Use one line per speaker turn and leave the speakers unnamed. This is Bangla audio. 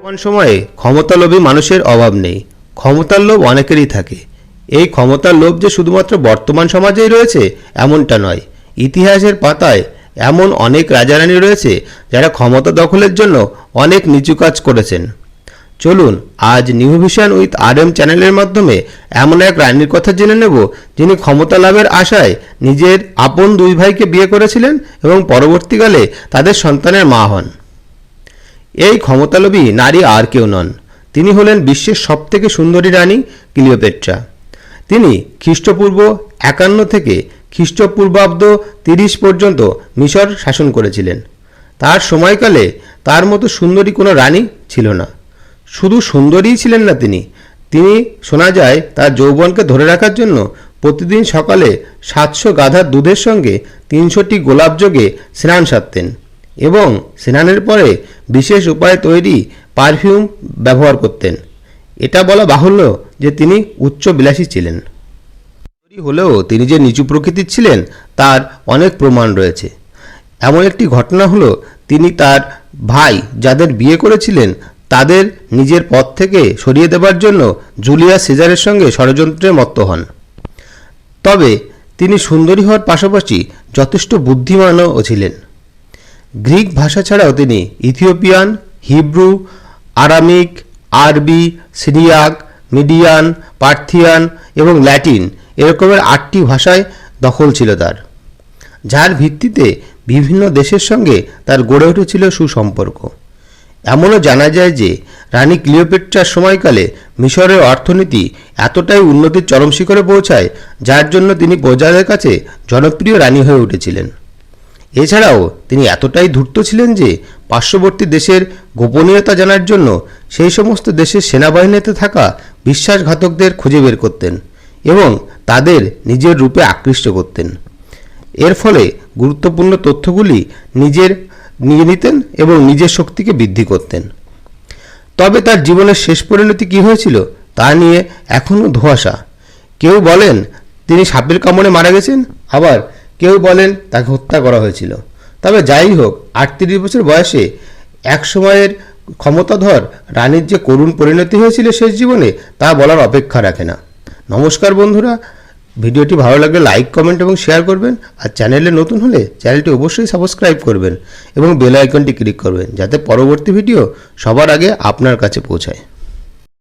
বর্তমান সময়ে ক্ষমতালোভী মানুষের অভাব নেই। ক্ষমতার লোভ অনেকেরই থাকে। এই ক্ষমতার লোভ যে শুধুমাত্র বর্তমান সমাজেই রয়েছে, এমনটা নয়। ইতিহাসের পাতায় এমন অনেক রাজারানী রয়েছে, যারা ক্ষমতা দখলের জন্য অনেক নিচু কাজ করেছেন। চলুন, আজ new vision with R M চ্যানেলের মাধ্যমে এমন এক রানীর কথা জেনে নেব, যিনি ক্ষমতা লাভের আশায় নিজের আপন দুই ভাইকে বিয়ে করেছিলেন এবং পরবর্তীকালে তাদের সন্তানের মা হন। এই ক্ষমতালোভী নারী আর কেউ নন। তিনি হলেন বিশ্বের সবথেকে সুন্দরী রানী ক্লিওপেট্রা। তিনি খ্রিস্টপূর্ব একান্ন থেকে খ্রিস্টপূর্বাব্দ তিরিশ পর্যন্ত মিশর শাসন করেছিলেন। তার সময়কালে তার মতো সুন্দরী কোনো রানী ছিল না। শুধু সুন্দরীই ছিলেন না তিনি। তিনি, শোনা যায়, তার যৌবনকে ধরে রাখার জন্য প্রতিদিন সকালে সাতশো গাধার দুধের সঙ্গে তিনশোটি গোলাপযোগে স্নান সারতেন। এবং স্নানের পরে বিশেষ উপায়ে তৈরি পারফিউম ব্যবহার করতেন। এটা বলা বাহুল্য যে তিনি উচ্চ বিলাসী ছিলেন। হলেও তিনি যে নিচু প্রকৃতির ছিলেন, তার অনেক প্রমাণ রয়েছে। এমন একটি ঘটনা হলো, তিনি তার ভাই যাদের বিয়ে করেছিলেন, তাদের নিজের পদ থেকে সরিয়ে দেবার জন্য জুলিয়া সিজারের সঙ্গে ষড়যন্ত্রে মত্ত হন। তবে তিনি সুন্দরী হওয়ার পাশাপাশি যথেষ্ট বুদ্ধিমানও ছিলেন। গ্রিক ভাষা ছাড়াও তিনি ইথিওপিয়ান, হিব্রু, আরামিক, আরবি, সিরিয়াক, মিডিয়ান, পার্থিয়ান এবং ল্যাটিন এরকমের আটটি ভাষায় দখল ছিল তার। যার ভিত্তিতে বিভিন্ন দেশের সঙ্গে তার গড়ে উঠেছিল সুসম্পর্ক। এমনও জানা যায় যে রানী ক্লিওপেট্রার সময়কালে মিশরের অর্থনীতি এতটাই উন্নতির চরম শিখরে পৌঁছায়, যার জন্য তিনি প্রজাদের কাছে জনপ্রিয় রানী হয়ে উঠেছিলেন। এছাড়াও তিনি এতটাই ধূর্ত ছিলেন যে পার্শ্ববর্তী দেশের গোপনীয়তা জানার জন্য সেই সমস্ত দেশের সেনাবাহিনীতে থাকা বিশ্বাসঘাতকদের খুঁজে বের করতেন এবং তাদের নিজের রূপে আকৃষ্ট করতেন। এর ফলে গুরুত্বপূর্ণ তথ্যগুলি নিজের নিয়ে নিতেন এবং নিজের শক্তিকে বৃদ্ধি করতেন। তবে তার জীবনের শেষ পরিণতি কী হয়েছিল তা নিয়ে এখনও ধোঁয়াশা। কেউ বলেন, তিনি সাপের কামড়ে মারা গেছেন, আবার কেউ বলেন তাকে হত্যা করা হয়েছিল। তবে যাই হোক, আটত্রিশ বছর বয়সে এক সময়ের ক্ষমতাধর রানীর যে করুণ পরিণতি হয়েছিল শেষ জীবনে, তা বলার অপেক্ষা রাখে না। নমস্কার বন্ধুরা, ভিডিওটি ভালো লাগলে লাইক, কমেন্ট এবং শেয়ার করবেন, আর চ্যানেলে নতুন হলে চ্যানেলটি অবশ্যই সাবস্ক্রাইব করবেন এবং বেল আইকনটি ক্লিক করবেন, যাতে পরবর্তী ভিডিও সবার আগে আপনার কাছে পৌঁছায়।